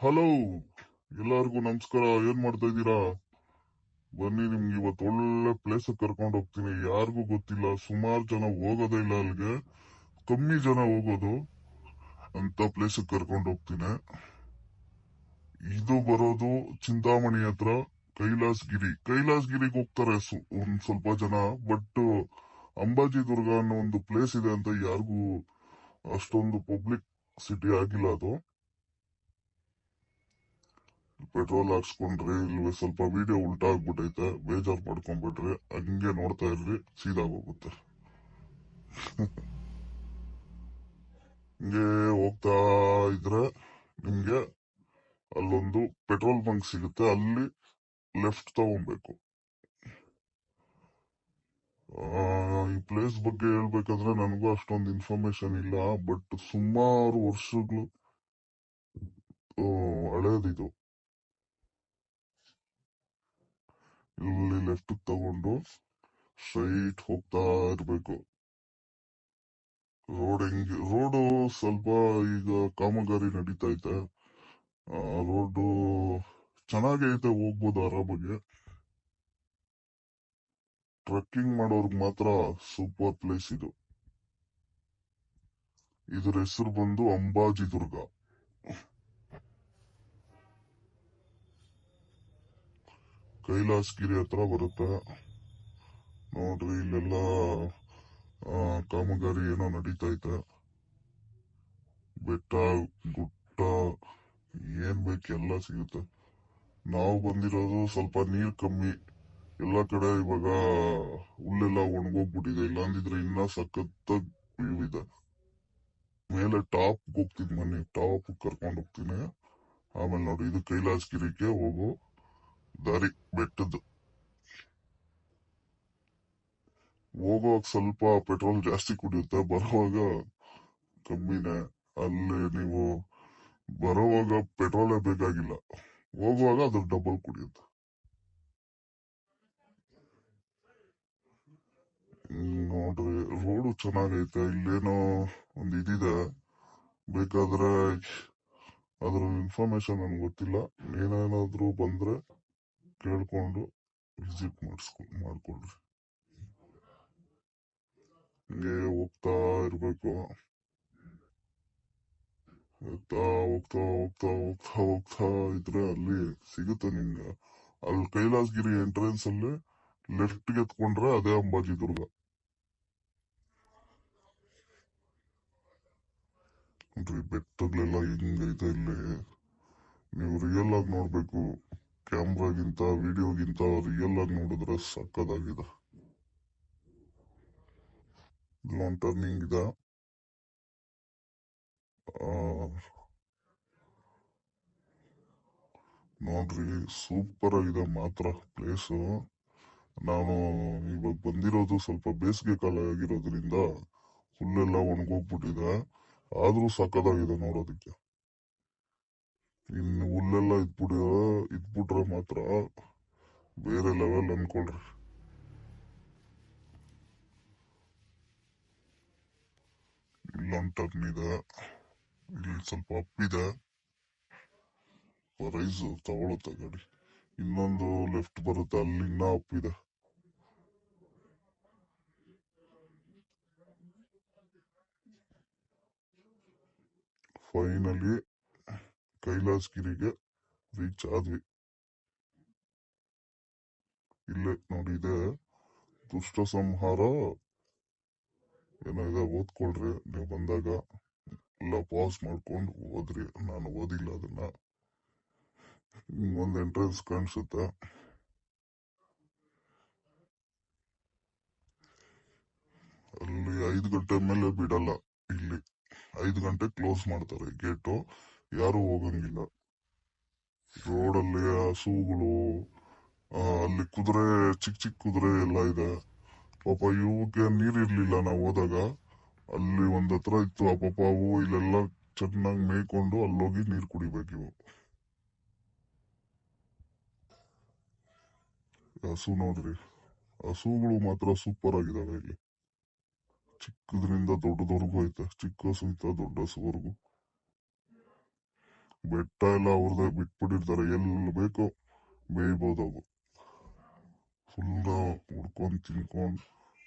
Hello, ಎಲ್ಲರಿಗೂ ನಮಸ್ಕಾರ. ಏನ್ ಮಾಡ್ತಾ ಇದ್ದೀರಾ? ಬನ್ನಿ, ನಿಮ್ಗೆ ಇವತ್ತು ಒಳ್ಳೆ ಪ್ಲೇಸ್ ಕರ್ಕೊಂಡು ಹೋಗ್ತೀನಿ. ಯಾರಿಗೂ ಗೊತ್ತಿಲ್ಲ, ಸುಮಾರು ಜನ ಹೋಗೋದೇ ಇಲ್ಲ ಅಲ್ಲಿಗೆ. ಕಮ್ಮಿ ಜನ ಹೋಗೋದು ಅಂತ ಪ್ಲೇಸ್ ಕರ್ಕೊಂಡು ಹೋಗ್ತೀನಿ. ಇದು ಬರೋದು ಚಿಂತಾಮಣಿ ಹತ್ರ, ಕೈಲಾಸಗಿರಿ. ಕೈಲಾಸಗಿರಿಗೆ ಹೋಗ್ತಾರೆ ಒಂದ್ ಸ್ವಲ್ಪ ಜನ ಬಟ್ ಅಂಬಾಜಿ ದುರ್ಗ ಅನ್ನೋ ಒಂದು ಪ್ಲೇಸ್ ಇದೆ ಅಂತ ಯಾರಿಗೂ ಅಷ್ಟೊಂದು ಪಬ್ಲಿಕ್ ಸಿಟಿ ಆಗಿಲ್ಲ ಅದು. ಪೆಟ್ರೋಲ್ ಹಾಕ್ಸ್ಕೊಂಡ್ರಿ ಇಲ್ವೇ ಸ್ವಲ್ಪ ವಿಡಿಯೋ ಉಲ್ಟಾ ಆಗ್ಬಿಟ್ಟೈತೆ ಬೇಜಾರ್ ಹಂಗೆ ನೋಡ್ತಾ ಇರ್ರಿ ಸೀದಾ ಹೋಗುತ್ತೆ. ಹಿಂಗೆ ಹೋಗ್ತಾ ಇದ್ರೆ ನಿಮ್ಗೆ ಅಲ್ಲೊಂದು ಪೆಟ್ರೋಲ್ ಬಂಕ್ ಸಿಗುತ್ತೆ, ಅಲ್ಲಿ ಲೆಫ್ಟ್ ತಗೊಬೇಕು. ಈ ಪ್ಲೇಸ್ ಬಗ್ಗೆ ಹೇಳ್ಬೇಕಂದ್ರೆ ನನಗೂ ಅಷ್ಟೊಂದು ಇನ್ಫಾರ್ಮೇಶನ್ ಇಲ್ಲ ಬಟ್ ಸುಮಾರು ವರ್ಷಗಳು ಹಳೇದಿದು. ಇಲ್ಲಿ ಲೆಫ್ಟ್ ತಗೊಂಡು ಸ್ಟ್ರೈಟ್ ಹೋಗ್ತಾ ಇರಬೇಕು. ರೋಡ್ ಹೆಂಗ್ ರೋಡು ಸ್ವಲ್ಪ ಈಗ ಕಾಮಗಾರಿ ನಡೀತಾ ಐತೆ ರೋಡ್ ಚೆನ್ನಾಗೇ ಐತೆ ಹೋಗ್ಬೋದು ಆರಾಮಾಗಿ. ಟ್ರೆಕ್ಕಿಂಗ್ ಮಾಡೋರ್ಗ್ ಮಾತ್ರ ಸೂಪರ್ ಪ್ಲೇಸ್ ಇದು. ಇದ್ರ ಹೆಸರು ಬಂದು ಅಂಬಾಜಿ ದುರ್ಗ. ಕೈಲಾಸಗಿರಿ ಹತ್ರ ಬರುತ್ತೆ. ನೋಡ್ರಿ, ಇಲ್ಲೆಲ್ಲ ಕಾಮಗಾರಿ ಏನೋ ನಡೀತಾ ಐತೆ ಬೆಟ್ಟ, ಗುಟ್ಟ, ಏನ್ ಬೇಕು ಎಲ್ಲ ಸಿಗುತ್ತೆ. ನಾವು ಬಂದಿರೋದು ಸ್ವಲ್ಪ ನೀರ್ ಕಮ್ಮಿ. ಎಲ್ಲ ಕಡೆ ಇವಾಗ ಹುಲ್ಲೆಲ್ಲ ಒಣಗೋಗ್ಬಿಟ್ಟಿದೆ. ಇಲ್ಲಾಂದಿದ್ರೆ ಇನ್ನ ಸಖತ್ ವ್ಯೂ ಇದೆ ಮೇಲೆ ಟಾಪ್ ಹೋಗ್ತೀನಿ ಬನ್ನಿ ಟಾಪ್ ಕರ್ಕೊಂಡು ಹೋಗ್ತೀನಿ. ಆಮೇಲೆ ನೋಡಿ ಇದು ಕೈಲಾಸಗಿರಿಗೆ ಹೋಗೋ. ದಾರಿ ಬೆಟ್ಟದ್ದು. ಹೋಗುವಾಗ ಸ್ವಲ್ಪ ಪೆಟ್ರೋಲ್ ಜಾಸ್ತಿ ಕುಡಿಯುತ್ತೆ ಬರುವಾಗ ಕಮ್ಮಿನೇ. ಅಲ್ಲಿ ನೀವು ಬರುವಾಗ ಪೆಟ್ರೋಲೇ ಬೇಕಾಗಿಲ್ಲ. ಹೋಗುವಾಗ ಅದ್ರ ಡಬಲ್ ಕುಡಿಯುತ್ತೆ. ನೋಡ್ರಿ, ರೋಡು ಚೆನ್ನಾಗೈತೆ, ಇಲ್ಲೇನೋ ಒಂದ್ ಇದಿದೆ. ಬೇಕಾದ್ರೆ ಅದ್ರ ಇನ್ಫಾರ್ಮೇಶನ್ ನನ್ಗೆ ಗೊತ್ತಿಲ್ಲ. ಏನೇನಾದ್ರೂ ಬಂದ್ರೆ ಕೇಳ್ಕೊಂಡು ವಿಸಿಟ್ ಮಾಡಿಸ್ಕೊ ಮಾಡ್ಕೊಳ್ರಿ ಹಿಂಗೆ ಹೋಗ್ತಾ ಇರಬೇಕು. ಹೋಗ್ತಾ ಹೋಗ್ತಾ ಹೋಗ್ತಾ ಹೋಗ್ತಾ ಹೋಗ್ತಾ ಇದ್ರೆ ಅಲ್ಲಿ ಸಿಗುತ್ತೆ ನಿಮ್ಗೆ ಅಲ್ಲಿ ಕೈಲಾಸಗಿರಿ ಎಂಟ್ರೆನ್ಸ್ ಅಲ್ಲಿ ಲೆಫ್ಟ್ಗೆ ಎತ್ಕೊಂಡ್ರೆ ಅದೇ ಅಂಬಾಜಿ ದುರ್ಗ. ಬೆಟ್ಟಗಳೆಲ್ಲ ಹಿಂಗೈತೆ ಇಲ್ಲಿ? ನೀವು ರಿಯಲ್ ಆಗಿ ನೋಡ್ಬೇಕು. ಕ್ಯಾಮ್ರಾಗಿಂತ, ವಿಡಿಯೋಗಿಂತ ರಿಯಲ್ ಆಗಿ ನೋಡಿದ್ರೆ ಸಕ್ಕದಾಗಿದೆ ಲಾಂಗ್ ಟರ್ನಿಂಗ್ ಇದೆ. ನೋಡ್ರಿ ಸೂಪರ್ ಆಗಿದೆ ಮಾತ್ರ ಪ್ಲೇಸು ನಾನು ಇವಾಗ ಬಂದಿರೋದು ಸ್ವಲ್ಪ ಬೇಸಿಗೆ ಕಾಲ ಆಗಿರೋದ್ರಿಂದ, ಹುಲ್ಲೆಲ್ಲ ಒಣಗೋಗ್ಬಿಟ್ಟಿದೆ. ಆದ್ರೂ ಸಕ್ಕದಾಗಿದೆ ನೋಡೋದಕ್ಕೆ. ಇನ್ನು ಹುಲ್ಲೆಲ್ಲ ಇದ್ಬಿಡ, ಇದ್ಬಿಟ್ರೆ ಮಾತ್ರ ಬೇರೆ ಲೆವೆಲ್ ಅನ್ಕೊಳ್ರಿ. ಇಲ್ಲೊಂದು ಟರ್ನ್ ಇದೆ ಇಲ್ಲಿ ಸ್ವಲ್ಪ ಅಪ್ಪಿದೆ ಇದೆ. ರೈಸ್ ತಗೊಳುತ್ತೆ ಗಾಡಿ. ಇನ್ನೊಂದು ಲೆಫ್ಟ್ ಬರುತ್ತೆ, ಅಲ್ಲಿ ಇನ್ನ ಅಪ್ಪಿದೆ ಫೈನಲಿ ಕೈಲಾಸಗಿರಿಗೆ ರೀಚ್ ಆದ್ವಿ. ಇಲ್ಲೇ ನೋಡಿ ಇದೆ, ದುಷ್ಟ ಸಂಹಾರ. ಏನಾಗಿದೆ ಓದ್ಕೊಳ್ರಿ. ನೀವು ಬಂದಾಗ ಎಲ್ಲ ಪಾಸ್ ಮಾಡ್ಕೊಂಡು ಓದ್ರಿ. ನಾನು ಓದಿಲ್ಲ ಅದನ್ನ. ಒಂದು ಎಂಟ್ರೆನ್ಸ್ ಕಾಣಿಸುತ್ತೆ. ಅಲ್ಲಿ ಐದು ಗಂಟೆ ಮೇಲೆ ಬಿಡಲ್ಲ, ಇಲ್ಲಿ. ಐದು ಗಂಟೆ ಕ್ಲೋಸ್ ಮಾಡ್ತಾರೆ ಗೇಟು ಯಾರು ಹೋಗಂಗಿಲ್ಲ. ರೋಡಲ್ಲಿ ಹಸುಗಳು ಅಲ್ಲಿ ಕುದುರೆ ಚಿಕ್ಕ ಚಿಕ್ಕ ಕುದುರೆ ಎಲ್ಲ ಇದೆ. ಪಾಪ ಇವಕ್ಕೆ ನೀರಿರ್ಲಿಲ್ಲ ನಾವು ಹೋದಾಗ. ಅಲ್ಲಿ ಒಂದ್ ಹತ್ರ ಇತ್ತು ಆ ಪಾಪ ಅವು, ಇಲ್ಲೆಲ್ಲ ಚೆನ್ನಾಗಿ ಮೇಯ್ಕೊಂಡು ಅಲ್ಲೋಗಿ ನೀರ್ ಕುಡಿಬೇಕು ಇವು. ಹಸು ನೋಡ್ರಿ, ಹಸುಗಳು ಮಾತ್ರ ಸೂಪರ್ ಆಗಿದಾವೆ ಇಲ್ಲಿ. ಚಿಕ್ಕದ್ರಿಂದ ದೊಡ್ಡದವರೆಗೂ ಐತೆ, ಚಿಕ್ಕ ಹಸು ದೊಡ್ಡ ಹಸುವರೆಗೂ. ಬೆಟ್ಟ ಎಲ್ಲ ಅವ್ರದ್ದೇ ಬಿಟ್ಬಿಟ್ಟಿರ್ತಾರೆ. ಎಲ್ಲಿ ಬೇಕೋ ಬೇಯ್ಬೋದು ಅವು ಫುಲ್ ಹುಡ್ಕೊಂಡ್ ತಿನ್ಕೊಂಡು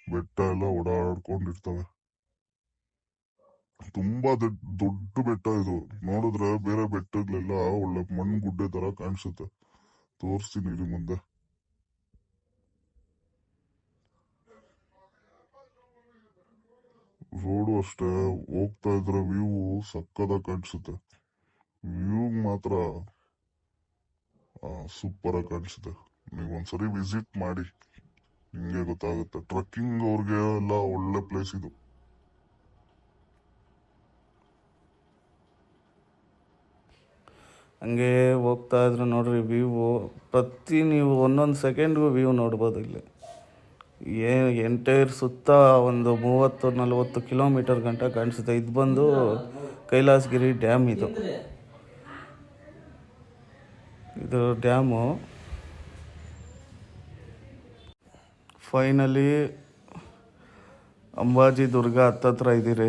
ಬೆಟ್ಟ ಎಲ್ಲ ಓಡಾಡ್ಕೊಂಡಿರ್ತವೆ. ತುಂಬಾ ದೊಡ್ಡ ದೊಡ್ಡ ಬೆಟ್ಟ ಇದು. ನೋಡಿದ್ರೆ ಬೇರೆ ಬೆಟ್ಟಗಳೆಲ್ಲ ಒಳ್ಳೆ ಮಣ್ಣು ಗುಡ್ಡೆ ತರ ಕಾಣಿಸುತ್ತೆ. ತೋರಿಸ್ತೀನಿ ಇಲ್ಲಿ ಮುಂದೆ. ರೋಡು ಅಷ್ಟೇ. ಹೋಗ್ತಾ ಇದ್ರೆ ವ್ಯೂ ಸಕ್ಕದ ಕಾಣಿಸುತ್ತೆ. ವ್ಯೂ ಮಾತ್ರ ಸೂಪರ್ ಆಗಿ ಕಾಣಿಸುತ್ತೆ. ನೀವು ಒಂದ್ಸರಿ ವಿಸಿಟ್ ಮಾಡಿ. ನಿಮಗೆ ಗೊತ್ತಾಗುತ್ತೆ. ಟ್ರಕ್ಕಿಂಗ್ ಅವ್ರಿಗೆ ಎಲ್ಲ ಒಳ್ಳೆ ಪ್ಲೇಸ್ ಇದು. ಹಂಗೆ ಹೋಗ್ತಾ ಇದ್ರೆ ನೋಡ್ರಿ ವ್ಯೂ ಪ್ರತಿ ನೀವು ಒಂದೊಂದು ಸೆಕೆಂಡ್ಗೂ ವ್ಯೂ ನೋಡ್ಬೋದು ಇಲ್ಲಿ. ಏ ಎಂಟೈರ್ ಸುತ್ತ ಒಂದು ಮೂವತ್ತು, ನಲವತ್ತು ಕಿಲೋಮೀಟರ್ ಗಂಟ ಕಾಣಿಸುತ್ತೆ. ಇದು ಬಂದು ಕೈಲಾಸಗಿರಿ ಡ್ಯಾಮ್ ಇದು. ಇದು ಡ್ಯಾಮು. ಫೈನಲಿ ಅಂಬಾಜಿ ದುರ್ಗ ಹತ್ತತ್ರ ಇದ್ದೀರಿ.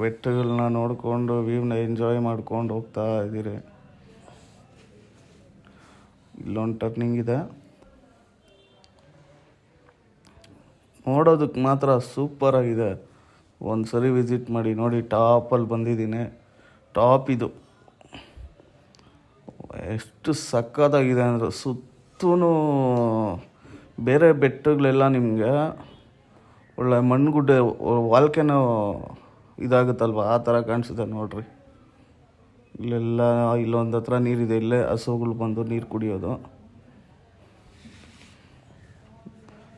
ಬೆಟ್ಟಗಳನ್ನ ನೋಡಿಕೊಂಡು ವ್ಯೂನ ಎಂಜಾಯ್ ಮಾಡ್ಕೊಂಡು ಹೋಗ್ತಾ ಇದ್ದೀರಿ. ಇಲ್ಲೊಂದು ಟರ್ನಿಂಗ್ ಇದೆ. ನೋಡೋದಕ್ಕೆ ಮಾತ್ರ ಸೂಪರ್ ಆಗಿದೆ. ಒಂದು ಸರಿ ವಿಸಿಟ್ ಮಾಡಿ ನೋಡಿ, ಟಾಪಲ್ಲಿ ಬಂದಿದ್ದೀನಿ. ಟಾಪ್ ಇದು. ಎಷ್ಟು ಸಖತ್ತಾಗಿದೆ ಅಂದರೆ ಸುತ್ತೂ ಬೇರೆ ಬೆಟ್ಟಗಳೆಲ್ಲ ನಿಮಗೆ ಒಳ್ಳೆ ಮಣ್ಣುಗುಡ್ಡೆ ವಾಲ್ಕೆನೋ ಇದಾಗುತ್ತಲ್ವ? ಆ ಥರ ಕಾಣಿಸುತ್ತೆ ನೋಡ್ರಿ. ಇಲ್ಲೆಲ್ಲ ಇಲ್ಲೊಂದು ಹತ್ರ ನೀರಿದೆ, ಇಲ್ಲೇ ಹಸುಗಳು ಬಂದು ನೀರು ಕುಡಿಯೋದು.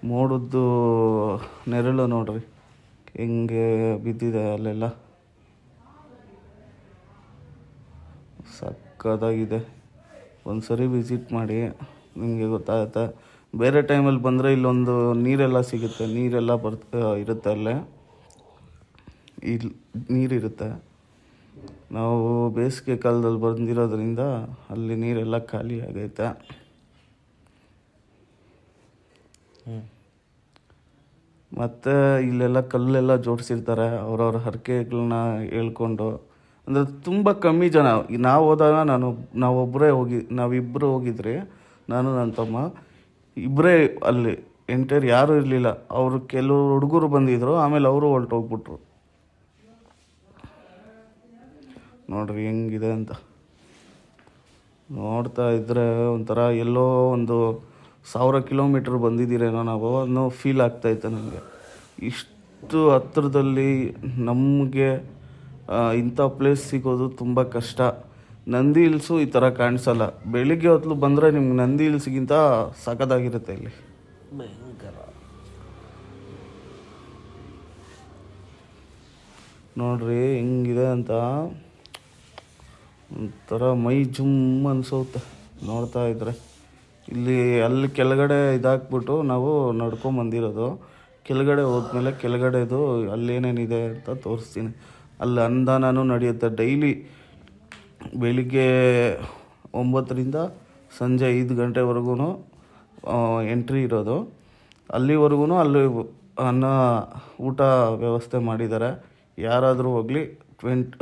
ಮೋಡದ್ದು ನೆರಳು ನೋಡ್ರಿ. ಹೆಂಗೆ ಬಿದ್ದಿದೆ ಅಲ್ಲೆಲ್ಲ. ಸಕ್ಕತ್ತಾಗಿದೆ ಒಂದ್ಸರಿ ವಿಸಿಟ್ ಮಾಡಿ ನಿಮಗೆ ಗೊತ್ತಾಗುತ್ತೆ. ಬೇರೆ ಟೈಮಲ್ಲಿ ಬಂದರೆ ಇಲ್ಲೊಂದು ನೀರೆಲ್ಲ ಸಿಗುತ್ತೆ. ನೀರೆಲ್ಲ ಬರ್ತ ಇರುತ್ತೆ ಅಲ್ಲೇ. ಇಲ್ಲಿ ನೀರಿರುತ್ತೆ. ನಾವು ಬೇಸಿಗೆ ಕಾಲದಲ್ಲಿ ಬಂದಿರೋದ್ರಿಂದ ಅಲ್ಲಿ ನೀರೆಲ್ಲ ಖಾಲಿ ಆಗೈತೆ. ಮತ್ತು ಇಲ್ಲೆಲ್ಲ ಕಲ್ಲೆಲ್ಲ ಜೋಡಿಸಿರ್ತಾರೆ. ಅವ್ರವ್ರ ಹರಕೆಗಳನ್ನ ಹೇಳ್ಕೊಂಡು ಅಂದರೆ ತುಂಬ ಕಮ್ಮಿ ಜನ. ನಾವು ಹೋದಾಗ ನಾನು ನಾವೊಬ್ಬರೇ ಹೋಗಿ ನಾವಿಬ್ಬರು ಹೋಗಿದ್ರೆ, ನಾನು ನನ್ನ ತಮ್ಮ ಇಬ್ಬರೇ ಅಲ್ಲಿ ಎಂಟೈರ್ ಯಾರೂ ಇರಲಿಲ್ಲ. ಅವರು ಕೆಲವು ಹುಡುಗರು ಬಂದಿದ್ರು, ಆಮೇಲೆ ಅವರು ಹೊರಟೋಗ್ಬಿಟ್ರು ನೋಡ್ರಿ ಹೆಂಗಿದೆ ಅಂತ. ನೋಡ್ತಾ ಇದ್ದರೆ ಒಂಥರ ಎಲ್ಲೋ ಒಂದು ಸಾವಿರ ಕಿಲೋಮೀಟ್ರ್ ಬಂದಿದ್ದೀರೇನೋ ನಾವು ಅನ್ನೋ ಫೀಲ್ ಆಗ್ತಾಯಿತ್ತು ನನಗೆ. ಇಷ್ಟು ಹತ್ರದಲ್ಲಿ ನಮಗೆ ಇಂಥ ಪ್ಲೇಸ್ ಸಿಗೋದು ತುಂಬ ಕಷ್ಟ. ನಂದಿ ಹಿಲ್ಸು ಈ ಥರ ಕಾಣಿಸಲ್ಲ. ಬೆಳಿಗ್ಗೆ ಹೊತ್ತು ಬಂದರೆ ನಿಮ್ಗೆ ನಂದಿ ಹಿಲ್ಸ್ಗಿಂತ ಸಖತ್ತಾಗಿರುತ್ತೆ ಇಲ್ಲಿ. ಭಯಂಕರ. ನೋಡ್ರಿ ಹೆಂಗಿದೆ ಅಂತ. ಒಂಥರ ಮೈ ಜುಮ್ ಅನ್ಸೋತೆ ನೋಡ್ತಾ ಇದ್ರೆ. ಇಲ್ಲಿ ಅಲ್ಲಿ ಕೆಳಗಡೆ ಇದಾಕ್ಬಿಟ್ಟು ನಾವು ನಡ್ಕೊಂಬಂದಿರೋದು. ಕೆಳಗಡೆ ಹೋದ್ಮೇಲೆ ಕೆಳಗಡೆದು ಅಲ್ಲೇನೇನಿದೆ ಅಂತ ತೋರಿಸ್ತೀನಿ. ಅಲ್ಲಿ ಅನ್ನದಾನನೂ ನಡೆಯುತ್ತೆ. ಡೈಲಿ ಬೆಳಿಗ್ಗೆ ಒಂಬತ್ತರಿಂದ ಸಂಜೆ ಐದು ಗಂಟೆವರೆಗೂ ಎಂಟ್ರಿ ಇರೋದು. ಅಲ್ಲಿವರೆಗೂ ಅಲ್ಲಿ ಅನ್ನ, ಊಟ ವ್ಯವಸ್ಥೆ ಮಾಡಿದ್ದಾರೆ. ಯಾರಾದರೂ ಹೋಗಲಿ, ಟ್ವೆಂಟ್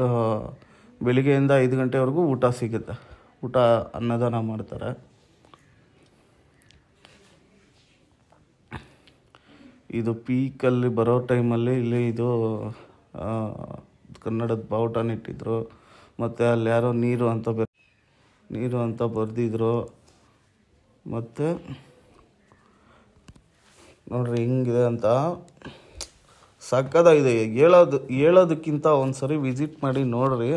ಬೆಳಿಗ್ಗೆಯಿಂದ ಐದು ಗಂಟೆವರೆಗೂ ಊಟ ಸಿಗುತ್ತೆ. ಊಟ ಅನ್ನದಾನ ಮಾಡ್ತಾರೆ. ಇದು ಪೀಕಲ್ಲಿ ಬರೋ ಟೈಮಲ್ಲಿ ಇಲ್ಲಿ ಇದು ಕನ್ನಡದ ಬಾವುಟನ ಇಟ್ಟಿದ್ರು. ಮತ್ತು ಅಲ್ಲಿ ಯಾರೋ ನೀರು ಅಂತ ಬೆ ನೀರು ಅಂತ ಬರೆದಿದ್ರು. ಮತ್ತು ನೋಡ್ರಿ ಹಿಂಗಿದೆ ಅಂತ. ಸಕ್ಕದಾಗಿದೆ ಹೇಳೋದು, ಹೇಳೋದಕ್ಕಿಂತ ಒಂದು ಸರಿ ವಿಸಿಟ್ ಮಾಡಿ ನೋಡ್ರಿ.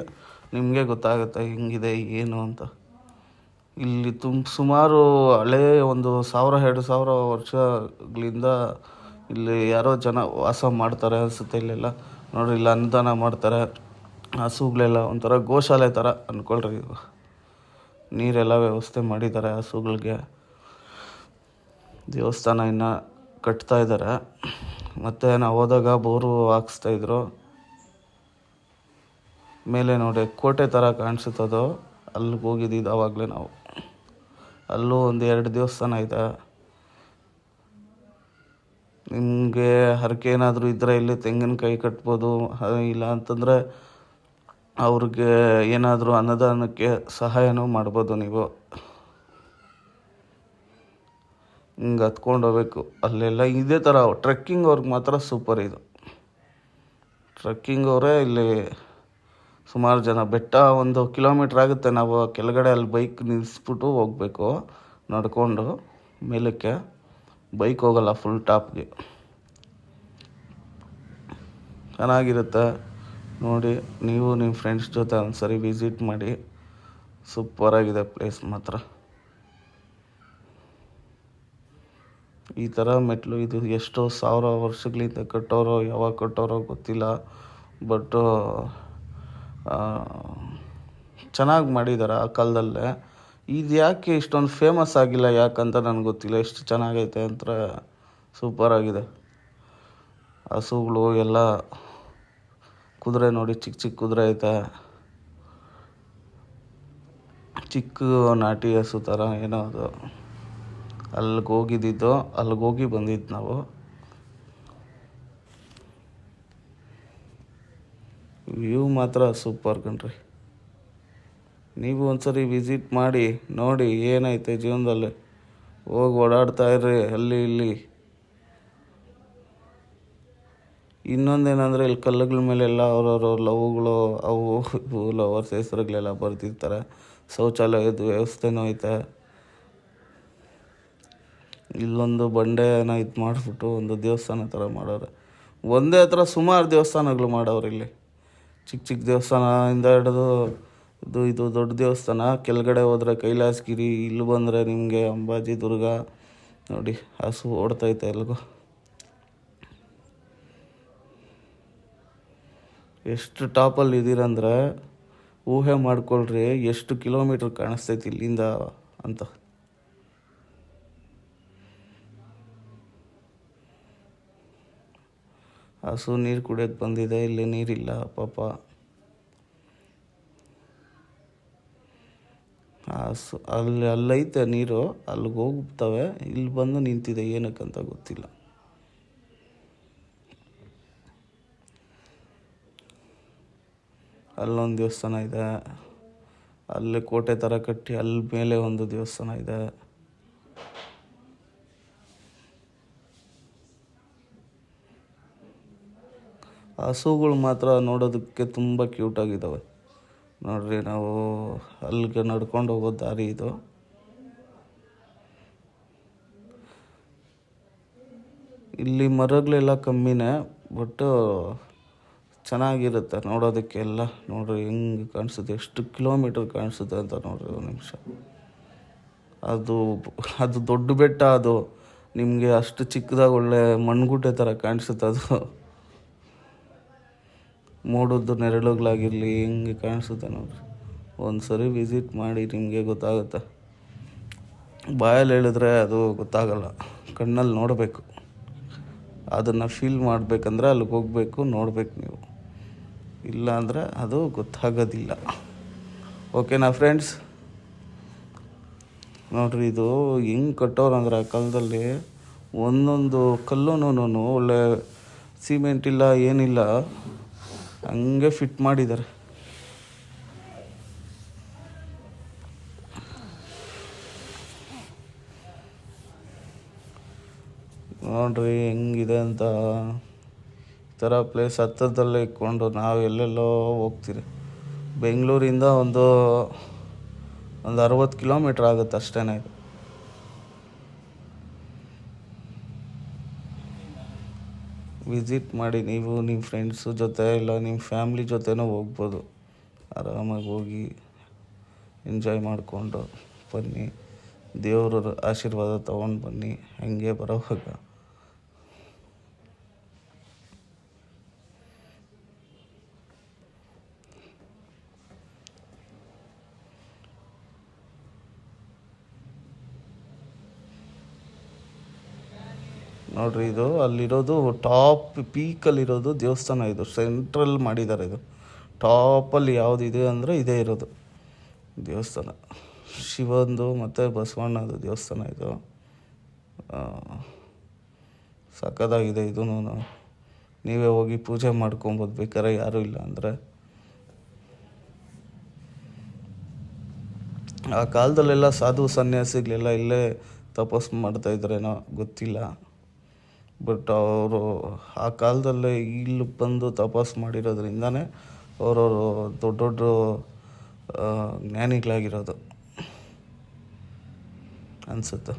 ನಿಮಗೆ ಗೊತ್ತಾಗುತ್ತೆ ಹೆಂಗಿದೆ, ಏನು ಅಂತ. ಇಲ್ಲಿ ತುಂಬ ಸುಮಾರು ಹಳೇ ಒಂದು ಸಾವಿರ, ಎರಡು ಸಾವಿರ ವರ್ಷಗಳಿಂದ ಇಲ್ಲಿ ಯಾರೋ ಜನ ವಾಸ ಮಾಡ್ತಾರೆ ಅನಿಸುತ್ತೆ ಇಲ್ಲೆಲ್ಲ. ನೋಡ್ರಿ ಇಲ್ಲ ಅನ್ನದಾನ ಮಾಡ್ತಾರೆ. ಹಸುಗಳೆಲ್ಲ ಒಂಥರ ಗೋಶಾಲೆ ಥರ ಅಂದ್ಕೊಳ್ರಿ ನೀರೆಲ್ಲ ವ್ಯವಸ್ಥೆ ಮಾಡಿದ್ದಾರೆ ಹಸುಗಳಿಗೆ. ದೇವಸ್ಥಾನ ಇನ್ನು ಕಟ್ತಾ ಇದ್ದಾರೆ ಮತ್ತು ನಾವು ಹೋದಾಗ ಬೋರು ಹಾಕ್ಸ್ತಾಯಿದ್ರು ಮೇಲೆ ನೋಡಿ, ಕೋಟೆ ಥರ ಕಾಣಿಸುತ್ತದೋ. ಅಲ್ಲಿಗೆ ಹೋಗಿದ್ದು ಆವಾಗಲೇ ನಾವು. ಅಲ್ಲೂ ಒಂದು ಎರಡು ದೇವಸ್ಥಾನ ಇದೆ. ನಿಮಗೆ ಹರಕೆ ಏನಾದರೂ ಇದ್ದರೆ ಇಲ್ಲಿ ತೆಂಗಿನಕಾಯಿ ಕಟ್ಬೋದು ಇಲ್ಲ ಅಂತಂದರೆ ಅವ್ರಿಗೆ ಏನಾದರೂ ಅನ್ನದಾನಕ್ಕೆ ಸಹಾಯನೂ ಮಾಡ್ಬೋದು ನೀವು. ಹಿಂಗೆ ಹತ್ಕೊಂಡು ಹೋಗ್ಬೇಕು. ಅಲ್ಲೆಲ್ಲ ಇದೇ ಥರ ಟ್ರೆಕ್ಕಿಂಗ್ ಅವ್ರಿಗೆ ಮಾತ್ರ ಸೂಪರ್ ಇದು. ಟ್ರೆಕ್ಕಿಂಗ್ ಅವರೇ ಇಲ್ಲಿ ಸುಮಾರು ಜನ. ಬೆಟ್ಟ ಒಂದು ಕಿಲೋಮೀಟ್ರ್ ಆಗುತ್ತೆ. ನಾವು ಕೆಳಗಡೆ ಅಲ್ಲಿ ಬೈಕ್ ನಿಲ್ಲಿಸ್ಬಿಟ್ಟು ಹೋಗ್ಬೇಕು, ನಡ್ಕೊಂಡು ಮೇಲಕ್ಕೆ. ಬೈಕ್ ಹೋಗಲ್ಲ ಫುಲ್ ಟಾಪ್ಗೆ ಚೆನ್ನಾಗಿರುತ್ತೆ. ನೋಡಿ, ನೀವು ನಿಮ್ಮ ಫ್ರೆಂಡ್ಸ್ ಜೊತೆ ಒಂದ್ಸರಿ ವಿಸಿಟ್ ಮಾಡಿ. ಸೂಪರಾಗಿದೆ ಪ್ಲೇಸ್ ಮಾತ್ರ. ಈ ಥರ ಮೆಟ್ಲು ಇದು ಎಷ್ಟೋ ಸಾವಿರ ವರ್ಷಗಳಿಂದ ಕಟ್ಟೋರೋ, ಯಾವಾಗ ಕಟ್ಟೋರೋ ಗೊತ್ತಿಲ್ಲ. ಬಟ್ಟು ಚೆನ್ನಾಗಿ ಮಾಡಿದ್ದಾರೆ ಆ ಕಾಲದಲ್ಲೇ. ಇದು ಯಾಕೆ ಇಷ್ಟೊಂದು ಫೇಮಸ್ ಆಗಿಲ್ಲ? ಯಾಕಂತ ನನಗೆ ಗೊತ್ತಿಲ್ಲ. ಎಷ್ಟು ಚೆನ್ನಾಗೈತೆ ಅಂತ ಸೂಪರಾಗಿದೆ ಹಸುಗಳು ಎಲ್ಲ ಕುದುರೆ ನೋಡಿ ಚಿಕ್ಕ ಚಿಕ್ಕ ಕುದುರೆ ಐತೆ. ಚಿಕ್ಕ ನಾಟಿ ಹಸು ಥರ ಏನೋ ಅದು. ಅಲ್ಲಿಗೆ ಹೋಗಿದ್ದಿದ್ದು ಅಲ್ಲಿಗೆ ಹೋಗಿ ಬಂದಿದ್ದು ನಾವು. ವ್ಯೂ ಮಾತ್ರ ಸೂಪರ್ ಕಣ್ರಿ. ನೀವು ಒಂದ್ಸರಿ ವಿಸಿಟ್ ಮಾಡಿ, ನೋಡಿ ಏನೈತೆ ಜೀವನದಲ್ಲಿ. ಹೋಗಿ ಓಡಾಡ್ತಾ ಇರ್ರಿ, ಅಲ್ಲಿ ಇಲ್ಲಿ. ಇನ್ನೊಂದೇನಂದರೆ ಇಲ್ಲಿ ಕಲ್ಲುಗಳ ಮೇಲೆಲ್ಲ ಅವ್ರವ್ರ ಲವ್ಗಳು, ಅವು ಇವು, ಲವರ್ಸ್, ಹೆಸರುಗಳೆಲ್ಲ ಬರ್ತಿರ್ತಾರೆ ಶೌಚಾಲಯದ ವ್ಯವಸ್ಥೆನೂ ಐತೆ ಇಲ್ಲೊಂದು ಬಂಡೆನ ಇದು ಮಾಡಿಬಿಟ್ಟು ಒಂದು ದೇವಸ್ಥಾನ ಥರ ಮಾಡೋರು. ಒಂದೇ ಹತ್ರ ಸುಮಾರು ದೇವಸ್ಥಾನಗಳು ಮಾಡೋರು ಇಲ್ಲಿ. ಚಿಕ್ಕ ಚಿಕ್ಕ ದೇವಸ್ಥಾನದಿಂದ ಹಿಡಿದು ಇದು ಇದು ದೊಡ್ಡ ದೇವಸ್ಥಾನ. ಕೆಳಗಡೆ ಹೋದ್ರೆ ಕೈಲಾಸಗಿರಿ, ಇಲ್ಲಿ ಬಂದರೆ ನಿಮಗೆ ಅಂಬಾಜಿ, ದುರ್ಗ. ನೋಡಿ, ಹಸು ಓಡ್ತೈತೆ ಎಲ್ಗೂ. ಎಷ್ಟು ಟಾಪಲ್ಲಿ ಇದ್ದೀರಂದ್ರೆ ಊಹೆ ಮಾಡ್ಕೊಳ್ರಿ, ಎಷ್ಟು ಕಿಲೋಮೀಟ್ರ್ ಕಾಣಿಸ್ತೈತಿ ಇಲ್ಲಿಂದ ಅಂತ. ಹಸು ನೀರು ಕುಡಿಯೋಕ್ಕೆ ಬಂದಿದೆ, ಇಲ್ಲಿ ನೀರಿಲ್ಲ ಪಾಪ. ಅಲ್ಲಿ, ಅಲ್ಲೈತೆ ನೀರು, ಅಲ್ಲಿಗೆ ಹೋಗ್ತವೆ ಇಲ್ಲಿ ಬಂದು ನಿಂತಿದೆ, ಏನಕ್ಕಂತ ಗೊತ್ತಿಲ್ಲ. ಅಲ್ಲೊಂದು ದೇವಸ್ಥಾನ ಇದೆ. ಅಲ್ಲಿ ಕೋಟೆ ಥರ ಕಟ್ಟಿ ಅಲ್ಲಿ ಮೇಲೆ ಒಂದು ದೇವಸ್ಥಾನ ಇದೆ. ಹಸುಗಳು ಮಾತ್ರ ನೋಡೋದಕ್ಕೆ ತುಂಬ ಕ್ಯೂಟಾಗಿದ್ದಾವೆ ನೋಡ್ರಿ, ನಾವು ಅಲ್ಲಿಗೆ ನಡ್ಕೊಂಡು ಹೋಗೋ ದಾರಿ ಇದು. ಇಲ್ಲಿ ಮರಗಳೆಲ್ಲ ಕಮ್ಮಿನೇ ಬಟ್ಟು ಚೆನ್ನಾಗಿರುತ್ತೆ ನೋಡೋದಕ್ಕೆ ಎಲ್ಲ ನೋಡ್ರಿ, ಹೆಂಗೆ ಕಾಣಿಸುತ್ತೆ, ಎಷ್ಟು ಕಿಲೋಮೀಟರ್ ಕಾಣಿಸುತ್ತೆ ಅಂತ ನೋಡ್ರಿ ಒಂದು ನಿಮಿಷ. ಅದು ಅದು ದೊಡ್ಡ ಬೆಟ್ಟ ಅದು. ನಿಮಗೆ ಅಷ್ಟು ಚಿಕ್ಕದಾಗಿ ಒಳ್ಳೆ ಮಣ್ಗುಡ್ಡೆ ಥರ ಕಾಣಿಸುತ್ತೆ ಅದು. ಮೋಡದ್ದು ನೆರಳುಗಳಾಗಿರಲಿ, ಹೆಂಗೆ ಕಾಣಿಸುತ್ತೆ ನೋಡ್ರಿ. ಒಂದು ಸರಿ ವಿಸಿಟ್ ಮಾಡಿ ನಿಮಗೆ ಗೊತ್ತಾಗುತ್ತೆ. ಬಾಯಲ್ಲಿ ಹೇಳಿದ್ರೆ ಅದು ಗೊತ್ತಾಗಲ್ಲ. ಕಣ್ಣಲ್ಲಿ ನೋಡಬೇಕು. ಅದನ್ನು ಫೀಲ್ ಮಾಡಬೇಕಂದ್ರೆ ಅಲ್ಲಿಗೆ ಹೋಗಬೇಕು, ನೋಡಬೇಕು ನೀವು. ಇಲ್ಲ ಅಂದರೆ ಅದು ಗೊತ್ತಾಗೋದಿಲ್ಲ. ಓಕೆನಾ ಫ್ರೆಂಡ್ಸ್ ನೋಡ್ರಿ, ಇದು ಹೆಂಗೆ ಕಟ್ಟೋರು ಅಂದ್ರೆ ಆ ಕಾಲದಲ್ಲಿ ಒಂದೊಂದು ಕಲ್ಲುನೂ ಒಳ್ಳೆ ಸಿಮೆಂಟ್ ಇಲ್ಲ, ಏನಿಲ್ಲ. ಹಂಗೆ ಫಿಟ್ ಮಾಡಿದ್ದಾರೆ ನೋಡ್ರಿ ಹೆಂಗಿದೆ ಅಂತ. ಈ ಥರ ಪ್ಲೇಸ್ ಹತ್ತಿರದಲ್ಲೇ ಇಟ್ಕೊಂಡು ನಾವು ಎಲ್ಲೆಲ್ಲೋ ಹೋಗ್ತೀರಿ. ಬೆಂಗಳೂರಿಂದ ಒಂದು ಒಂದು ಅರವತ್ತು ಕಿಲೋಮೀಟ್ರ್ ಆಗುತ್ತೆ ಅಷ್ಟೇ ಇದು. ವಿಸಿಟ್ ಮಾಡಿ ನೀವು ನಿಮ್ಮ ಫ್ರೆಂಡ್ಸು ಜೊತೆ ಇಲ್ಲ ನಿಮ್ಮ ಫ್ಯಾಮ್ಲಿ ಜೊತೆನೂ ಹೋಗ್ಬೋದು. ಆರಾಮಾಗಿ ಹೋಗಿ ಎಂಜಾಯ್ ಮಾಡಿಕೊಂಡು ಬನ್ನಿ. ದೇವ್ರ ಆಶೀರ್ವಾದ ತೊಗೊಂಡು ಬನ್ನಿ. ಹಂಗೆ ಬರೋವಾಗ. ನೋಡ್ರಿ ಇದು ಅಲ್ಲಿರೋದು ಟಾಪ್ ಪೀಕಲ್ಲಿರೋದು ದೇವಸ್ಥಾನ ಇದು. ಸೆಂಟ್ರಲ್ ಮಾಡಿದ್ದಾರೆ ಇದು. ಟಾಪಲ್ಲಿ ಇದೆ ಅಂದರೆ ಇದೇ ಇರೋದು ದೇವಸ್ಥಾನ. ಶಿವಂದು ಮತ್ತು ಬಸವಣ್ಣದು ದೇವಸ್ಥಾನ ಇದು. ಸಖತ್ತಾಗಿದೆ ಇದೂ ನೀವೇ ಹೋಗಿ ಪೂಜೆ ಮಾಡ್ಕೊಬೋದು ಬೇಕಾದ್ರೆ ಯಾರೂ ಇಲ್ಲ ಅಂದರೆ. ಆ ಕಾಲದಲ್ಲೆಲ್ಲ ಸಾಧು ಸನ್ಯಾಸಿಗಳೆಲ್ಲ ಇಲ್ಲೇ ತಪಸ್ ಮಾಡ್ತಾಯಿದ್ರೇನೋ ಗೊತ್ತಿಲ್ಲ. ಬಟ್ ಅವರು ಆ ಕಾಲದಲ್ಲೇ ಇಲ್ಲಿ ಬಂದು ತಪಸ್ ಮಾಡಿರೋದ್ರಿಂದನೇ ಅವರವರು ದೊಡ್ಡ ದೊಡ್ಡ ಜ್ಞಾನಿಗಳಾಗಿರೋದು ಅನಿಸುತ್ತೆ.